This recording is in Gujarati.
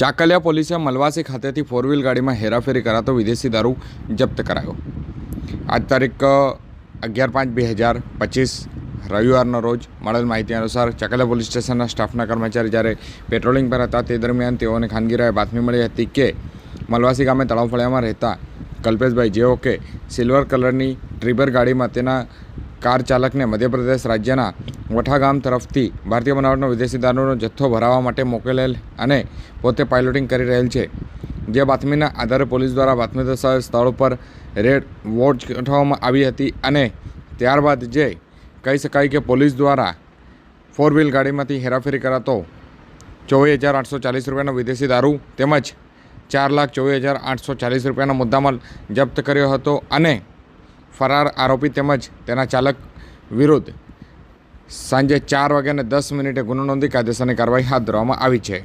ચાકલિયા પોલીસે મલવાસી ખાતેથી ફોર વ્હીલ ગાડીમાં હેરાફેરી કરાતો વિદેશી દારૂ જપ્ત કરાયો. આજ તારીખ અગિયાર પાંચ બે હજાર પચીસ, રવિવારના રોજ મળેલ માહિતી અનુસાર ચાકલિયા પોલીસ સ્ટેશનના સ્ટાફના કર્મચારી જ્યારે પેટ્રોલિંગ પર હતા તે દરમિયાન તેઓને ખાનગી રાહે બાતમી મળી હતી કે મલવાસી ગામે તળાવ ફળિયામાં રહેતા કલ્પેશભાઈ જેઓ કે સિલ્વર કલરની ટ્રીબર ગાડીમાં તેના કાર ચાલકને મધ્યપ્રદેશ રાજ્યના વઠા ગામ તરફથી ભારતીય બનાવટનો વિદેશી દારૂનો જથ્થો ભરાવવા માટે મોકલેલ અને પોતે પાઇલોટિંગ કરી રહેલ છે. જે બાતમીના આધારે પોલીસ દ્વારા બાતમી દર્શાવેલ સ્થળ પર રેડ વોચ ગોઠવવામાં આવી હતી અને ત્યારબાદ જે કહી શકાય કે પોલીસ દ્વારા ફોર વ્હીલ ગાડીમાંથી હેરાફેરી કરાતો ચોવીસ હજાર આઠસો ચાલીસ રૂપિયાનો વિદેશી દારૂ તેમજ ચાર લાખ ચોવીસ હજાર આઠસો ચાલીસ રૂપિયાનો મુદ્દામાલ જપ્ત કર્યો હતો અને ફરાર આરોપી તેમજ તેના ચાલક વિરુદ્ધ સાંજે ચાર વાગ્યાને દસ મિનિટે ગુનો નોંધી કાયદેસરની કાર્યવાહી હાથ ધરવામાં આવી છે.